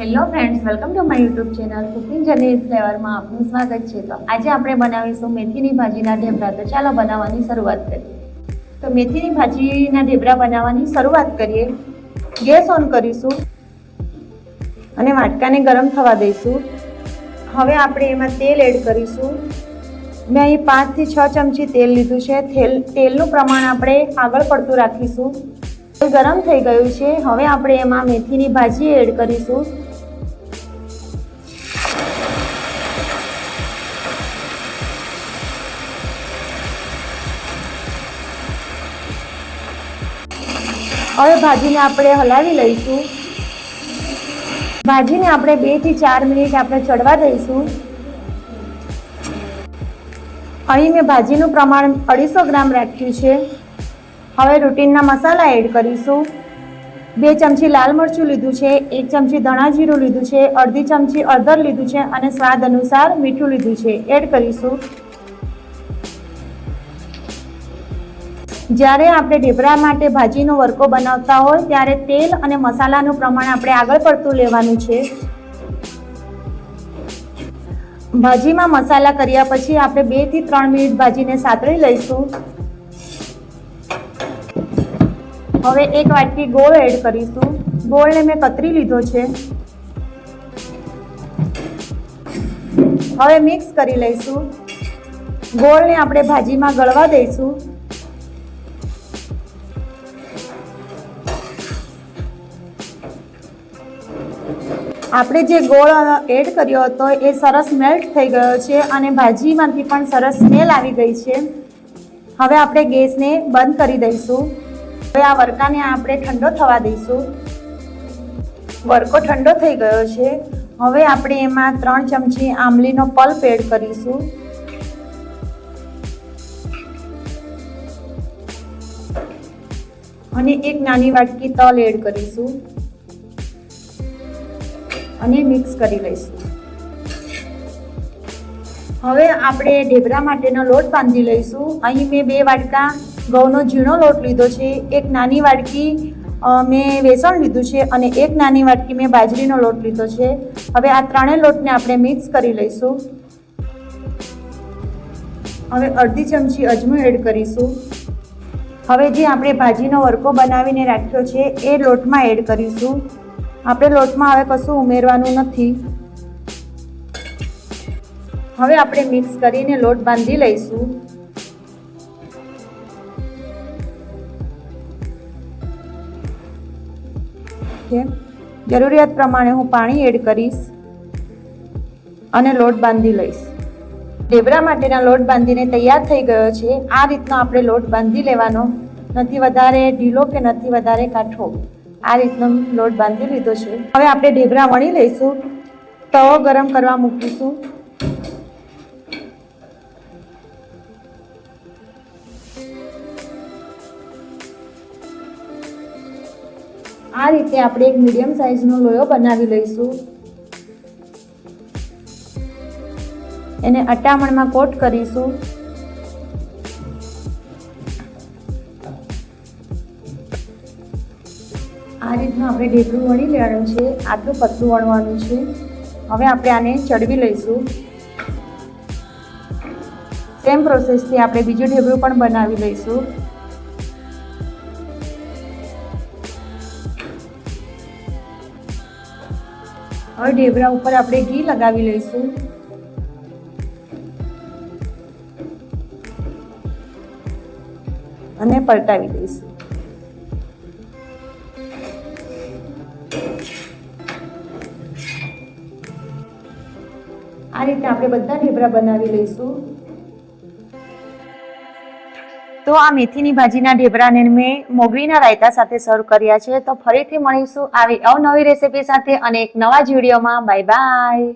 Hello friends welcome to my YouTube channel cooking journey ફ્લેવરમાં આપનું સ્વાગત છે. તો આજે આપણે બનાવીશું મેથીની ભાજીના ઢેબરા. તો ચાલો બનાવવાની શરૂઆત કરીએ. તો મેથીની ભાજીના ઢેબરા બનાવવાની શરૂઆત કરીએ. ગેસ ઓન કરીશું અને વાટકાને ગરમ થવા દઈશું. હવે આપણે એમાં તેલ એડ કરીશું. મેં અહીં પાંચથી છ ચમચી તેલ લીધું છે. તેલ, તેલનું પ્રમાણ આપણે આગળ પડતું રાખીશું. તેલ ગરમ થઈ ગયું છે. હવે આપણે એમાં મેથીની ભાજી એડ કરીશું. હવે ભાજીને આપણે હલાવી લઈશું. ભાજીને આપણે બેથી ચાર મિનિટ આપણે ચડવા દઈશું. અહીં મેં ભાજીનું પ્રમાણ અઢીસો ગ્રામ રાખ્યું છે. હવે રૂટીનના મસાલા એડ કરીશું. બે ચમચી લાલ મરચું લીધું છે, એક ચમચી ધણા જીરું લીધું છે, અડધી ચમચી અડદર લીધું છે અને સ્વાદ અનુસાર મીઠું લીધું છે. એડ કરીશું. જ્યારે આપણે ઢેબરા માટે ભાજીનો વરકો બનાવતા હોય, ત્યારે તેલ અને મસાલાનું પ્રમાણ આપણે આગળ પડતું લેવાનું છે. ભાજીમાં મસાલા કર્યા પછી આપણે બેથી ત્રણ મિનિટ ભાજીને સાતળી લઈશું. હવે એક વાટકી ગોળ એડ કરીશું. ગોળને મેં કતરી લીધો છે. હવે મિક્સ કરી લઈશું. ગોળને આપણે ભાજીમાં ગળવા દઈશું. આપણે જે ગોળ એડ કર્યો હતો, એ સરસ મેલ્ટ થઈ ગયો છે અને ભાજીમાંથી પણ સરસ સ્મેલ આવી ગઈ છે. હવે આપણે ગેસને બંધ કરી દઈશું. હવે આ વરકાને આપણે ઠંડો થવા દઈશું. વરકો ઠંડો થઈ ગયો છે. હવે આપણે એમાં ત્રણ ચમચી આમલીનો પલ્પ એડ કરીશું. અને એક નાની વાટકી તલ એડ કરીશું. અને મિક્સ કરી લઈશું. હવે આપણે ઢેબરા માટેનો લોટ બાંધી લઈશું. અહીં મેં બે વાટકા ઘઉંનો ઝીણો લોટ લીધો છે, એક નાની વાટકી મેં વેસણ લીધું છે અને એક નાની વાટકી મેં બાજરીનો લોટ લીધો છે. હવે આ ત્રણેય લોટને આપણે મિક્સ કરી લઈશું. હવે અડધી ચમચી અજમો એડ કરીશું. હવે જે આપણે ભાજીનો વરકો બનાવીને રાખ્યો છે, એ લોટમાં એડ કરીશું. આપણે લોટમાં હવે કશું ઉમેરવાનું નથી. હવે આપણે મિક્સ કરીને લોટ બાંધી લઈશું. જરૂરિયાત પ્રમાણે હું પાણી એડ કરીશ અને લોટ બાંધી લઈશ. ઢેબરા માટેના લોટ બાંધીને તૈયાર થઈ ગયો છે. આ રીતનો આપણે લોટ બાંધી લેવાનો. નથી વધારે ઢીલો કે નથી વધારે કાઠો. આ રીતનો લોટ બાંધી લીધો છે. હવે આપણે ઢેબરા વણી લઈશું. તવો ગરમ કરવા મૂકીશું. આ રીતે આપણે એક મીડિયમ સાઇઝનો લોયો બનાવી લઈશું. એને અટામણમાં કોટ કરીશું. આ રીતનું આપણે ઢેકળું વણી લેવાનું છે, આટલું પતલું વણવાનું છે. હવે આપણે આને ચડવી લઈશું. સેમ પ્રોસેસથી આપણે બીજું ઢેબરું પણ બનાવી લઈશું. હવે ઢેબરા ઉપર આપણે ઘી લગાવી લઈશું. અને પલટાવી દઈશું. આ રીતે આપણે બધા ઢેબરા બનાવી લઈશું. તો આ મેથીની ભાજીના ઢેબરાને મેં મોગરીના રાયતા સાથે સર્વ કર્યા છે. તો ફરીથી મળીશું આવી અવનવી રેસીપી સાથે અને એક નવા જ વિડીયોમાં. Bye bye.